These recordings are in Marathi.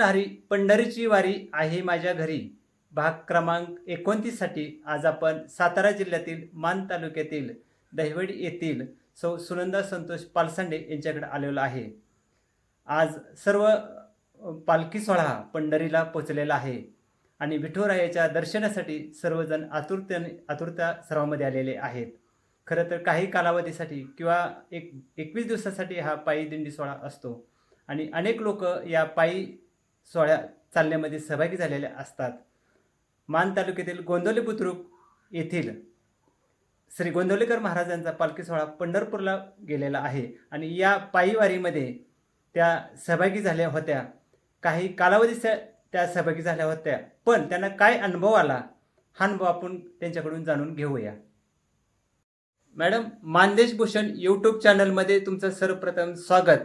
हरी पंढरीची वारी आहे माझ्या घरी. भाग क्रमांक एकोणतीससाठी आज आपण सातारा जिल्ह्यातील मान तालुक्यातील दहिवडी येथील सौ सुनंदा संतोष पालसांडे यांच्याकडे आलेलो आहे. आज सर्व पालखी सोहळा पंढरीला पोचलेला आहे आणि विठुरायाच्या दर्शनासाठी सर्वजण आतुरतेने आतुरता सर्वामध्ये आलेले आहेत. खरं तर काही कालावधीसाठी किंवा एक एकवीस दिवसासाठी हा पायी दिंडी सोहळा असतो आणि अनेक लोक या पायी सोहळ्या चालण्यामध्ये सहभागी झालेले असतात. मान तालुक्यातील गोंदवली बुद्रुक येथील श्री गोंदवलेकर महाराजांचा पालखी सोहळा पंढरपूरला गेलेला आहे आणि या पायीवारीमध्ये त्या सहभागी झाल्या होत्या. काही कालावधी त्या सहभागी झाल्या होत्या. पण त्यांना काय अनुभव आला हा अनुभव आपण त्यांच्याकडून जाणून घेऊया. मॅडम मानदेश भूषण यूट्यूब चॅनलमध्ये तुमचं सर्वप्रथम स्वागत.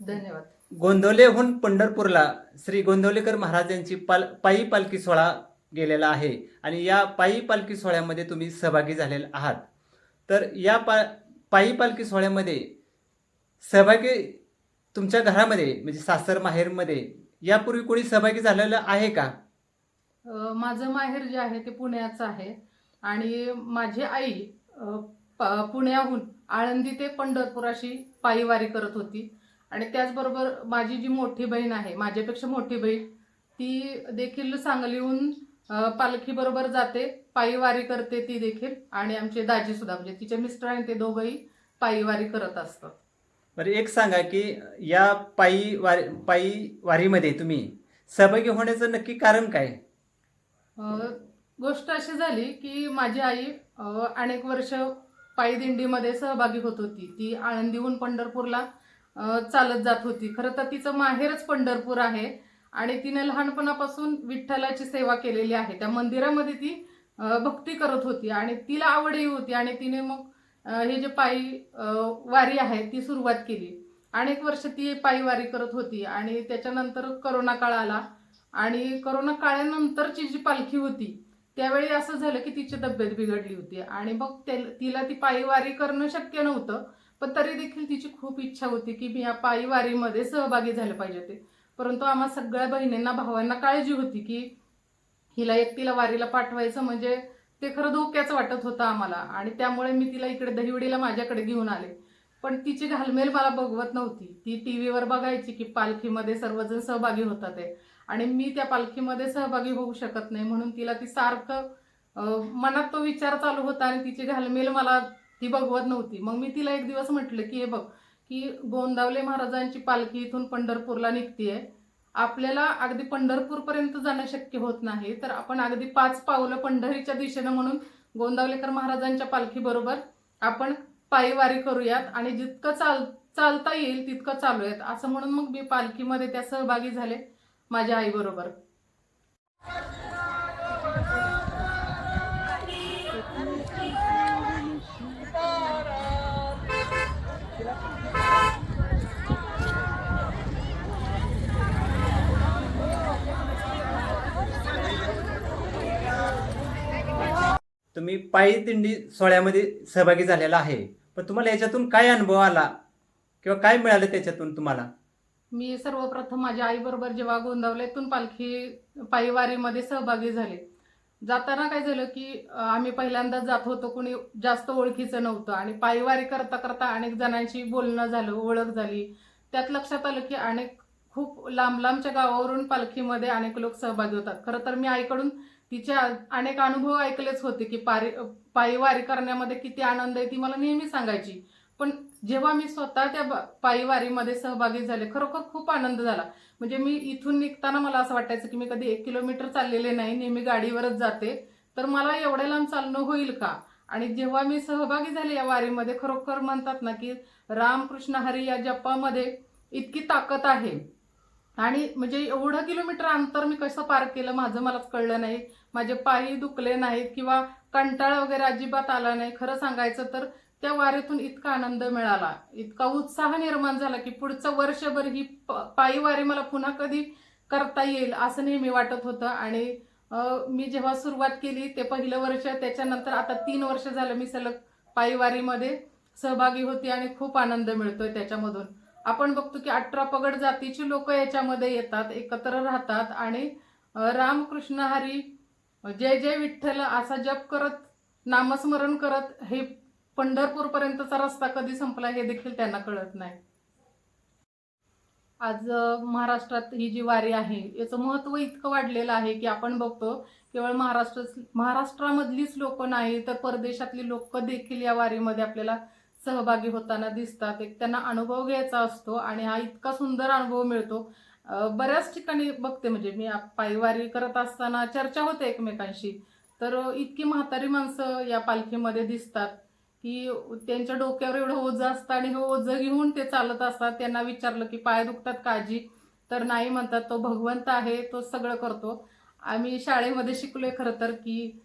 धन्यवाद. गोंदवलेहून पंढरपूरला श्री गोंदवलेकर महाराजांची पाल पायी पालखी सोहळा गेलेला आहे आणि या पायी पालखी सोहळ्यामध्ये तुम्ही सहभागी झालेले आहात. तर या पा पायी पालखी सोहळ्यामध्ये सहभागी तुमच्या घरामध्ये म्हणजे सासर माहेरमध्ये यापूर्वी कोणी सहभागी झालेलं आहे का? माझं माहेर जे आहे ते पुण्याचं आहे आणि माझी आई पुण्याहून आळंदी ते पंढरपूर अशी पायीवारी करत होती. आणि त्याचबरोबर माझी जी मोठी बहीण आहे माझ्यापेक्षा मोठी बहीण ती देखील सांगलीहून पालखीबरोबर जाते पायीवारी करते ती देखील आणि आमचे दाजी सुद्धा म्हणजे तिचे मिस्टर आणि ते दोघंही पायीवारी करत असतात. बरं एक सांगा की या पायी वारी पायी वारीमध्ये तुम्ही सहभागी होण्याचं नक्की कारण काय? गोष्ट अशी झाली की माझी आई अनेक वर्ष पायीदिंडीमध्ये सहभागी होत होती. ती आळंदीहून पंढरपूरला चालत जात होती. खरं तर तिचं माहेरच पंढरपूर आहे आणि तिने लहानपणापासून विठ्ठलाची सेवा केलेली आहे. त्या मंदिरामध्ये ती भक्ती करत होती आणि तिला आवडही होती आणि तिने मग हे जे पायी वारी आहे ती सुरुवात केली. अनेक वर्ष ती पायी वारी करत होती आणि त्याच्यानंतर करोना काळ आला आणि करोना काळानंतरची जी पालखी होती त्यावेळी असं झालं की तिची तब्येत बिघडली होती आणि मग ते- तिला ती पायीवारी करणं शक्य नव्हतं. पण तरी देखील तिची खूप इच्छा होती की मी या पायीवारीमध्ये सहभागी झाले पाहिजे ते परंतु आम्हा सगळ्या बहिणींना भावांना काळजी होती की हिला एकटीला वारीला पाठवायचं म्हणजे ते खरं धोक्याचं वाटत होतं आम्हाला आणि त्यामुळे मी तिला इकडे दहिवडीला माझ्याकडे घेऊन आले. पण तिची घालमेल मला बघवत नव्हती. ती टी व्हीवर बघायची की पालखीमध्ये सर्वजण सहभागी होतात आहे. आणि मी त्या पालखीमध्ये सहभागी होऊ शकत नाही म्हणून तिला ती सारखं मनात तो विचार चालू होता आणि तिची घालमेल मला ती बघवत नव्हती. मग मी तिला एक दिवस म्हटलं की हे बघ की गोंदावले महाराजांची पालखी इथून पंढरपूरला निघतीये. आपल्याला अगदी पंढरपूरपर्यंत जाणं शक्य होत नाही. तर आपण अगदी पाच पावलं पंढरीच्या दिशेनं म्हणून गोंदावलेकर महाराजांच्या पालखीबरोबर आपण पायीवारी करूयात आणि जितकं चाल चालता येईल तितकं चालूयात. असं म्हणून मग मी पालखीमध्ये त्या सहभागी झाले माझ्या आईबरोबर. तुम्ही पायी दिंडी सोहळ्यामध्ये सहभागी झालेला आहे. पण तुम्हाला याच्यातून काय अनुभव आला? किंवा काय मिळालं त्याच्यातून तुम्हाला? मी सर्वप्रथम माझ्या आईबरोबर जेव्हा गोंदावल्यातून पालखी पायीवारीमध्ये सहभागी झाले. जाताना काय झालं की आम्ही पहिल्यांदाच जात होतो कोणी जास्त ओळखीचं नव्हतं. आणि पायीवारी करता करता अनेक जणांशी बोलणं झालं ओळख झाली. त्यात लक्षात आलं की अनेक खूप लांब लांबच्या गावावरून पालखीमध्ये अनेक लोक सहभागी होतात. खरं तर मी आईकडून तिच्या अनेक अनुभव ऐकलेच होते की पारी पायीवारी करण्यामध्ये किती आनंद आहे ती मला नेहमी सांगायची. पण जेव्हा मी स्वतः त्या ब- पायीवारीमध्ये सहभागी झाले खरोखर खूप आनंद झाला. म्हणजे मी इथून निघताना मला असं वाटायचं की मी कधी एक किलोमीटर चाललेले नाही नेहमी गाडीवरच जाते. तर मला एवढ्या लांब चालणं होईल का? आणि जेव्हा मी सहभागी झाले या वारीमध्ये खरोखर म्हणतात ना की रामकृष्ण हरी या जपामध्ये इतकी ताकद आहे. आणि म्हणजे एवढं किलोमीटर अंतर मी कसं पार केलं माझं मलाच कळलं नाही. माझे पायही दुखले नाहीत किंवा कंटाळा वगैरे अजिबात आला नाही. खरं सांगायचं तर त्या वारीतून इतका आनंद मिळाला. इतका उत्साह निर्माण झाला की पुढचं वर्षभर ही पायी वारी मला पुन्हा कधी करता येईल असं नेहमी वाटत होतं. आणि मी जेव्हा सुरुवात केली ते पहिलं वर्ष त्याच्यानंतर आता तीन वर्ष झालं मी सलग पायी वारीमध्ये सहभागी होती आणि खूप आनंद मिळतोय त्याच्यामधून. आपण बघतो की अठरा पगड जातीची लोक याच्यामध्ये येतात एकत्र राहतात आणि रामकृष्ण हरी जय जय विठ्ठल असा जप करत नामस्मरण करत हे पंढरपूर पर्यंतचा रस्ता कधी संपला हे देखील त्यांना कळत नाही. आज महाराष्ट्रात ही जी वारी आहे याचं महत्त्व इतकं वाढलेलं आहे की आपण बघतो केवळ महाराष्ट्र महाराष्ट्रामधलीच लोक नाही तर परदेशातली लोक देखील या वारीमध्ये आपल्याला सहभागी होताना दिसतात. एक त्यांना अनुभव घ्यायचा असतो आणि हा इतका सुंदर अनुभव मिळतो. बऱ्याच ठिकाणी बघते म्हणजे मी पायवारी करत असताना चर्चा होते एकमेकांशी. तर इतकी म्हातारी माणसं या पालखीमध्ये दिसतात की त्यांच्या डोक्यावर एवढं ओझं असतं आणि हे ओझं घेऊन ते चालत असतात. त्यांना विचारलं की पाय दुखतात काळजी? तर नाही म्हणतात तो भगवंत आहे तो सगळं करतो. आम्ही शाळेमध्ये शिकलोय खरं तर की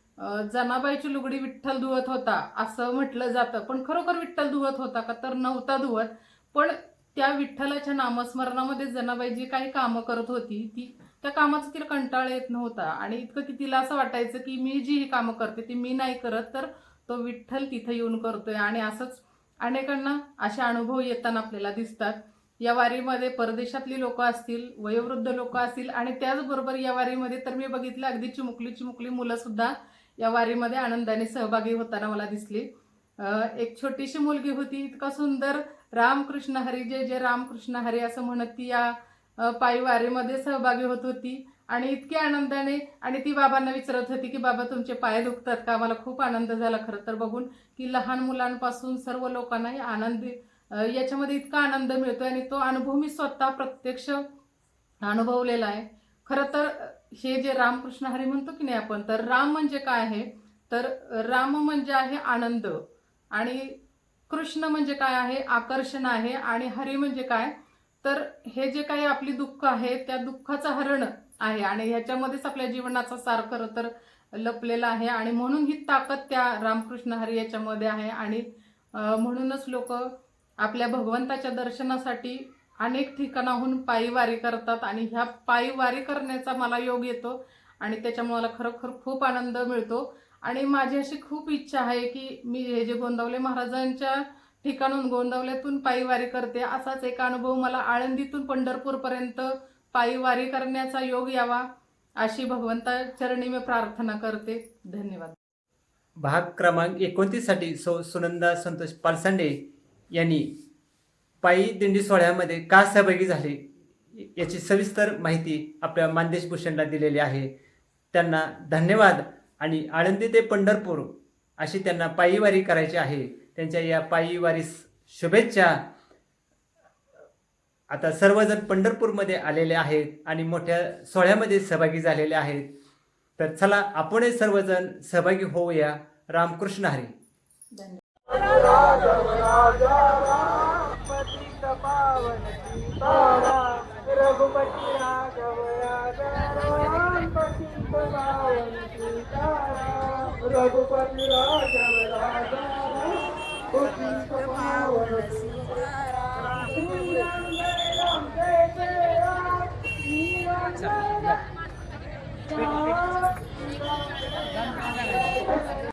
जनाबाईची लुगडी विठ्ठल धुवत होता असं म्हटलं जातं. पण खरोखर विठ्ठल धुवत होता का? तर नव्हता धुवत. पण त्या विठ्ठलाच्या नामस्मरणामध्ये जनाबाई जी काही कामं करत होती ती त्या कामाचा तिला कंटाळा येत नव्हता. आणि इतकं की तिला असं वाटायचं की मी जी ही कामं करते ती मी नाही करत तर तो विठ्ठल तिथं येऊन करतोय. आणि असंच अनेकांना असे अनुभव येताना आपल्याला दिसतात. या वारीमध्ये परदेशातली लोक असतील वयोवृद्ध लोक असतील आणि त्याचबरोबर या वारीमध्ये तर मी बघितलं अगदी चिमुकली चिमुकली मुलं सुद्धा या वारीमध्ये आनंदाने सहभागी होताना मला दिसली. एक छोटीशी मुलगी होती इतका सुंदर रामकृष्ण हरी जय जय रामकृष्ण हरी असं म्हणत ती या पायी वारीमध्ये सहभागी होत होती. आणि इतकी आनंदाने आणि ती बाबांना विचारत होती की बाबा तुमचे पाय दुखतात का? मला खूप आनंद झाला खरं तर बघून की लहान मुलांपासून सर्व लोकांनाही आनंदी याच्यामध्ये इतका आनंद मिळतोय आणि तो अनुभव मी स्वतः प्रत्यक्ष अनुभवलेला आहे. खरं तर हे जे रामकृष्ण हरी म्हणतो की नाही आपण तर राम म्हणजे काय आहे? तर राम म्हणजे आहे आनंद आणि कृष्ण म्हणजे काय आहे? आकर्षण आहे आणि हरी म्हणजे काय? तर हे जे काही आपली दुःख आहे त्या दुःखाचं हरण आहे आणि ह्याच्यामध्येच आपल्या जीवनाचा सार खरं तर लपलेला आहे आणि म्हणून ही ताकद त्या रामकृष्ण हरी याच्यामध्ये आहे आणि म्हणूनच लोक आपल्या भगवंताच्या दर्शनासाठी अनेक ठिकाणाहून पायी वारी करतात आणि ह्या पायी वारी करण्याचा मला योग येतो आणि त्याच्यामुळे मला खरोखर खूप आनंद मिळतो. आणि माझी अशी खूप इच्छा आहे की मी हे जे गोंदावले महाराजांच्या ठिकाणून गोंदावल्यातून पायी वारी करते असाच एक अनुभव मला आळंदीतून पंढरपूरपर्यंत पायी वारी करण्याचा योग यावा अशी भगवंता चरणी मी प्रार्थना करते. धन्यवाद. भाग क्रमांक एकोणतीससाठी सौ सुनंदा संतोष पालसांडे यांनी पायी दिंडी सोहळ्यामध्ये का सहभागी झाले याची सविस्तर माहिती आपल्या मानदेश भूषणला दिलेली आहे. त्यांना धन्यवाद आणि आळंदी ते पंढरपूर अशी त्यांना पायीवारी करायची आहे. त्यांच्या या पायीवारीस शुभेच्छा आता सर्वजण पंढरपूरमध्ये आलेले आहेत आणि मोठ्या सोहळ्यामध्ये सहभागी झालेले आहेत. तर चला आपणही सर्वजण सहभागी होऊया. रामकृष्ण हरी. अनंत पावन सीताराम रघुपती राघव राजा पावन सीताराम रघुपती राघव राजा राम पावन सीताराम श्री राम